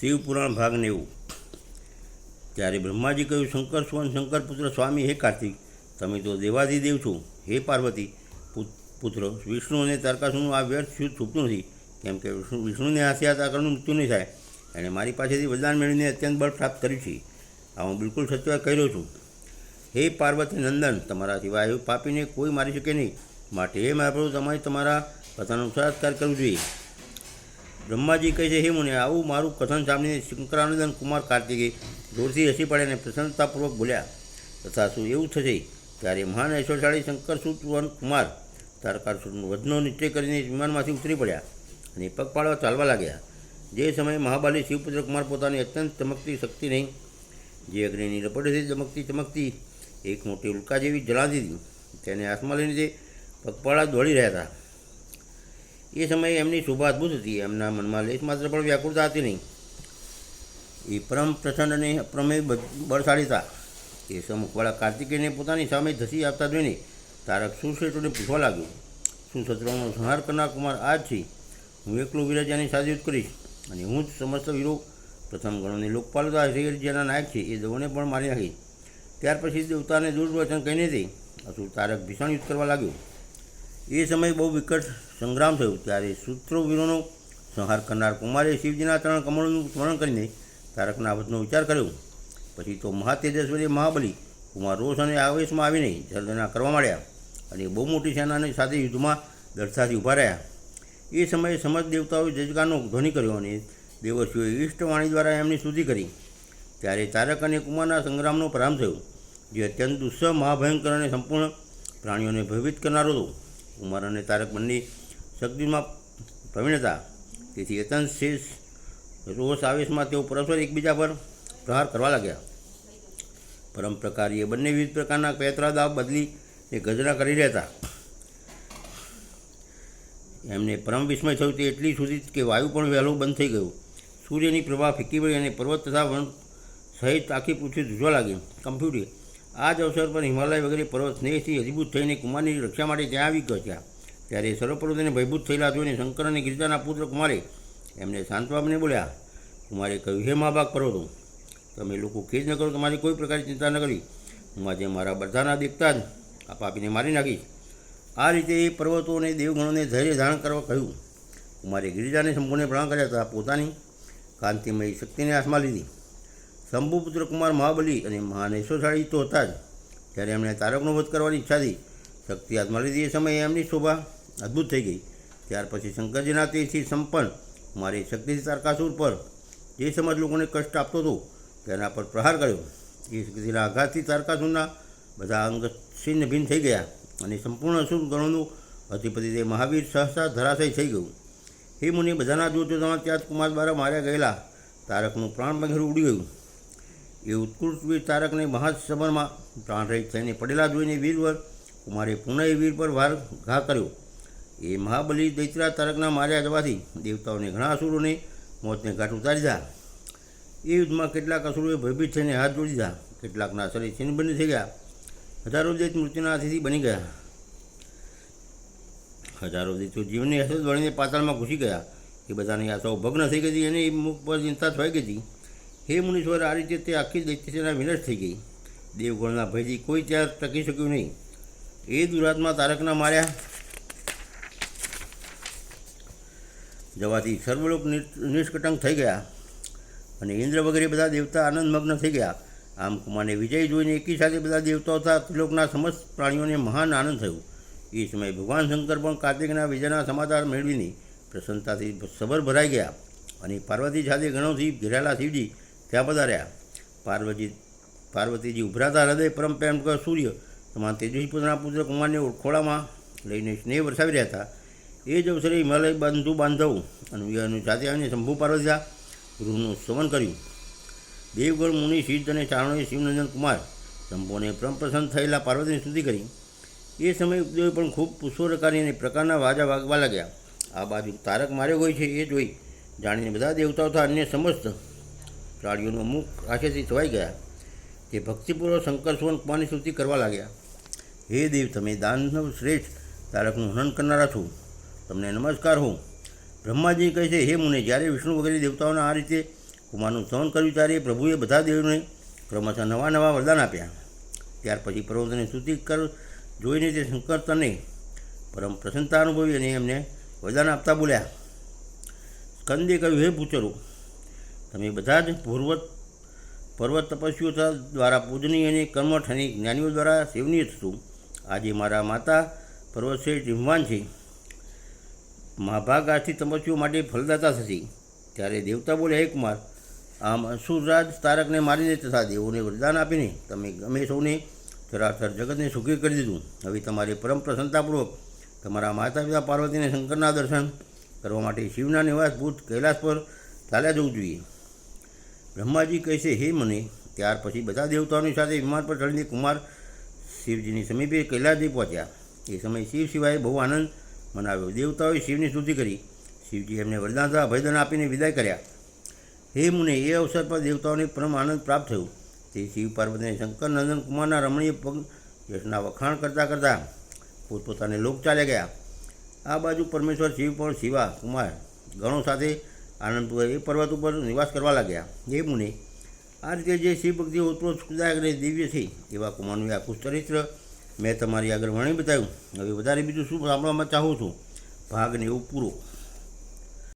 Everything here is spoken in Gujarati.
શિવપુરાણ ભાગ નેવું ત્યારે બ્રહ્માજી કહ્યું, શંકર સુવન શંકર પુત્ર સ્વામી હે કાર્તિક, તમે તો દેવાધિદેવ છો. હે પાર્વતી પુત્ર, વિષ્ણુ અને તારકાસુનું આ વ્યર્થ શુદ્ધ છૂટતું નથી. કેમ કે વિષ્ણુ, વિષ્ણુને હાથે આ તારકાનું મૃત્યુ નહીં થાય. એણે મારી પાસેથી વરદાન મેળવીને અત્યંત બળ પ્રાપ્ત કર્યું છે. આ હું બિલકુલ સત્ય કહી રહ્યો છું. હે પાર્વતી નંદન, તમારા સિવાય એવું પાપીને કોઈ મારી શકે નહીં. માટે હે મારા પ્રભુ તમારે તમારા પોતાનો સંસ્કાર કરવું જોઈએ. બ્રહ્માજી કહે છે, હે મુને, આવું મારું કથન સાંભળીને શંકરાનંદન કુમાર કાર્તિકે જોરથી હસી પડે અને પ્રસન્નતાપૂર્વક બોલ્યા, તથા શું એવું થશે? ત્યારે મહાન ઐશ્વરશાળી શંકરસુત કુમાર તારકાસુરનું વધનો નિશ્ચય કરીને વિમાનમાંથી ઉતરી પડ્યા અને પગપાળા ચાલવા લાગ્યા. જે સમયે મહાબાલી શિવપુત્ર કુમાર પોતાની અત્યંત ચમકતી શક્તિ નહીં જે અગ્નિની રપટેથી ચમકતી ચમકતી એક મોટી ઉલ્કા જેવી જલા દીધી તેને હાથમાં લઈને તે પગપાળા દોડી રહ્યા હતા. એ સમયે એમની શોભા અદ્ભુત હતી. એમના મનમાં લેશ માત્ર પણ વ્યાકુળતા હતી નહીં. એ પરમ પ્રસન્ન અને અપ્રમેય બળશાળીતા એ સમુખવાળા કાર્તિકેયને પોતાની સામે ધસી આપતા જોઈને તારક સુશ્રેષ્ઠોને પૂછવા લાગ્યો. શું શત્રુઓનો સંહાર કરનાર કુમાર આ જ છે? હું એકલો વિરાજાની સાજિત કરીશ અને હું જ સમસ્ત વિરોધ પ્રથમ ગણોની લોકપાલતા જેના નાયક છે એ દવોને પણ મારી નાખી ત્યાર પછી દેવતાને દુર્વચન કહીને તે અસુર તારક ભીષણ યુદ્ધ કરવા લાગ્યો. એ સમયે બહુ વિકટ સંગ્રામ થયો ત્યારે સૂત્રવીરોનો સંહાર કરનાર કુમારે શિવજીના ત્રણ કમળનું સ્મરણ કરીને તારકના વધનો વિચાર કર્યો. પછી તો મહાતેજસ્વી મહાબલી કુમાર રોષ અને આવેશમાં આવીને સર્જના કરવા માંડ્યા અને બહુ મોટી સેનાને સાથે યુદ્ધમાં દર્શાથી ઊભા રહ્યા. એ સમયે સમજ દેવતાઓએ જજગારનો ધ્વનિ કર્યો અને દેવર્ષિઓએ ઈષ્ટવાણી દ્વારા એમની શુદ્ધિ કરી. ત્યારે તારક અને કુમારના સંગ્રામનો પ્રારંભ થયો, જે અત્યંત દુસ્સહ મહાભયંકર અને સંપૂર્ણ પ્રાણીઓને ભયભીત કરનારો હતો. કુમાર અને તારક બંને શક્તિમાં પ્રવીણ તેથી અત્યંત શેષ રોષ આવેશમાં તેઓ પરસ્પર એકબીજા પર પ્રહાર કરવા લાગ્યા. પરમ પ્રકાર એ બંને વિવિધ પ્રકારના પેતરા દાવ બદલી એ ગજરા કરી રહ્યા હતા એમને પરમ વિસ્મય થયું તે એટલી સુધી કે વાયુ પણ વહેલો બંધ થઈ ગયું. સૂર્યની પ્રભા ફીકી પડી અને પર્વત તથા વન સહિત આખી પૃથ્વી ધ્રુજવા લાગી. કમ્પ્યુટર આ જ અવસર પર હિમાલય વગેરે પર્વત સ્નેહથી અજીભૂત થઈને કુમારની રક્ષા માટે ત્યાં આવી ગયા ત્યારે સર્વપર્વતને ભયભૂત થયેલા જોઈને શંકર અને ગિરિજાના પુત્ર કુમારે એમને શાંતવાબને બોલ્યા, કુમારે કહ્યું, હે મા બાપ પર્વતો, તમે લોકો ખેદ ન કરો તમારી કોઈ પ્રકારની ચિંતા ન કરી. હું આજે મારા બધાના દેખતા જ આ પાપીને મારી નાખીશ. આ રીતે એ પર્વતો અને દેવગણોને ધૈર્ય ધારણ કરવા કહ્યું. કુમારે ગિરિજાને સંપૂર્ણ પ્રણામ કર્યા હતા, પોતાની કાંતિમય શક્તિને હાથમાં લીધી. શંભુપુત્ર કુમાર મહાબલી અને મહાન ઐશ્વરશાળી તો હતા જ. ત્યારે એમણે તારકનો વધ કરવાની ઈચ્છાથી શક્તિ હાથમાં લીધી એ સમયે એમની શોભા અદ્ભુત થઈ ગઈ. ત્યાર પછી શંકરજીના તેજથી સંપન્ન મારી શક્તિથી તારકાસુર પર જે સમાજ લોકોને કષ્ટ આપતો હતો, તેના પર પ્રહાર કર્યો. એ શક્તિના આઘાતથી તારકાસુરના બધા અંગ છિન્ન ભિન્ન થઈ ગયા અને સંપૂર્ણ અસુર ગણોનું અધિપતિ તે મહાવીર સહસા ધરાશય થઈ ગયું. હે મુનિ, બધાના જોતોમાં ત્યાં કુમાર દ્વારા માર્યા ગયેલા તારકનું પ્રાણ બગેરું ઉડી ગયું. એ ઉત્કૃષ્ટ વીર તારકને મહાસમરમાં પ્રાણરહિત થઈને પડેલા જોઈને વીરવર કુમારે પુનઃ વીર પર વાર ઘા કર્યો. એ મહાબલી દૈત્રા તારકના માર્યા જવાથી દેવતાઓને ઘણા અસુરોને મોતને ઘાટ ઉતારી દીધા. એ યુદ્ધમાં કેટલાક અસુરોએ ભયભીત થઈને હાથ જોડી દીધા. કેટલાકના શરીર છીનબંધ થઈ ગયા. હજારો દૈત મૃત્યુના હાથીથી બની ગયા. હજારો દૈત્યો જીવનની અસર વળીને પાતાળમાં ઘૂસી ગયા. એ બધાની આશાઓ ભગ્ન થઈ ગઈ હતી અને એ મુખ પર ચિંતા થઈ ગઈ. હતી હે મુનીશ્વર, આ રીતે તે આખી દૈત્યસેના વિનષ્ટ થઈ ગઈ. દેવગણના ભયથી કોઈ ત્યાં ટકી શક્યું નહીં. એ દુરાત્મા તારકના માર્યા જવાથી સર્વલોક નિષ્કટંક થઈ ગયા અને ઇન્દ્ર વગેરે બધા દેવતા આનંદમગ્ન થઈ ગયા. આમ કુમારને વિજય જોઈને એકી સાથે બધા દેવતાઓ હતા ત્રિલોકના સમસ્ત પ્રાણીઓને મહાન આનંદ થયો. એ સમયે ભગવાન શંકર પણ કાર્તિકના વિજયના સમાચાર મેળવીને પ્રસન્નતાથી સબર ભરાઈ ગયા અને પાર્વતી સાથે ગણોથી ઘેરાયેલા શિવજી ત્યાં પધાર્યા પાર્વતી, પાર્વતીજી ઉભરાતા હૃદય પરમ પ્રેમ સૂર્ય તમારા તેજસ્વી પુત્રના પુત્ર કુમારને ઓળખોળામાં લઈને સ્નેહ વરસાવી રહ્યા હતા. એ જ અવસરે હિમાલય બંધુ બાંધવ અને વિહારનું સાથે આવીને શંભુ પાર્વતીયા ગૃહનું સ્મરણ કર્યું. દેવગણ મુનિ સિદ્ધ અને ચારણોએ શિવનંદન કુમાર શંભુને પ્રસન્ન થયેલા પાર્વતીની સ્તુતિ કરી. એ સમયે ઉપદેવે પણ ખૂબ પુષ્પરકારી અને પ્રકારના વાજા વાગવા લાગ્યા. આ બાજુ તારક માર્યો હોય છે એ જોઈ જાણીને બધા દેવતાઓ તથા અન્ય સમસ્ત પ્રાણીઓનો મુખ આશેથી છવાઈ ગયા. તે ભક્તિપૂર્વક શંકર સુવન કુમારની સ્તુતિ કરવા લાગ્યા. હે દેવ, તમે દાનવ શ્રેષ્ઠ. તારકનું હનન કરનારા છો. તમને નમસ્કાર હું બ્રહ્માજી કહે છે, હે મુને, જ્યારે વિષ્ણુ વગેરે દેવતાઓના આ રીતે કુમારનું સહન કર્યું ત્યારે પ્રભુએ બધા દેવોને ક્રમશઃ નવા નવા વરદાન આપ્યા. ત્યાર પછી પર્વતને સ્તુતિ કર, જોઈને તે શંકર તને પરમ પ્રસન્નતા અનુભવી અને એમને વરદાન આપતા બોલ્યા. સ્કંદે કહ્યું, હે પૂચરો તમે બધા જ પૂર્વત, પર્વત તપસ્વીઓ દ્વારા પૂજનીય અને કર્મઠ અને જ્ઞાનીઓ દ્વારા સેવનીય થતું આજે મારા માતા પર્વત શ્રેષ્ઠ હિમવાન છે. મહાભાગાથી તમસ્યો માટે ફલદાતા થતી. ત્યારે દેવતા બોલ્યા હે કુમાર, આમ અસુરરાજ તારકને મારીને તથા દેવોને વરદાન આપીને તમે ગમે સૌને ચરાચર જગતને સુખી કરી દીધું. હવે તમારે પરમ પ્રસન્નતાપૂર્વક તમારા માતા પિતા પાર્વતીને શંકરના દર્શન કરવા માટે શિવના નિવાસભૂત કૈલાસ પર ચાલ્યા જવું જોઈએ. બ્રહ્માજી કહેશે, હે મને, ત્યાર પછી બધા દેવતાઓની સાથે વિમાન પર ચડીને કુમાર શિવજીની સમીપે કૈલાસજી પહોંચ્યા. એ સમયે શિવ સિવાય બહુ આનંદ મનાવ્યો. દેવતાઓએ શિવની સ્તુતિ કરી. શિવજી એમને વરદાન તથા ભયદાન આપીને વિદાય કર્યા. હે મુને, એ અવસર પર દેવતાઓને પરમ આનંદ પ્રાપ્ત થયો. તે શિવ પાર્વતીને શંકર નંદન કુમારના રમણીય પગ યશના વખાણ કરતાં કરતાં પોતપોતાને લોક ચાલ્યા ગયા. આ બાજુ પરમેશ્વર, શિવ પણ શિવા, કુમાર ગણો સાથે આનંદપુર એ પર્વત ઉપર નિવાસ કરવા લાગ્યા. હે મુને, આ રીતે જે શિવ ભક્તિ ઉત્પ્રોત્સાહક અને દિવ્ય છે, એવા કુમારનું આખું ચરિત્ર મેં તમારી આગળ વણી બતાવ્યું. હવે વધારે બીજું શું સાંભળવામાં ચાહું છું? ભાગને એવું પૂરો.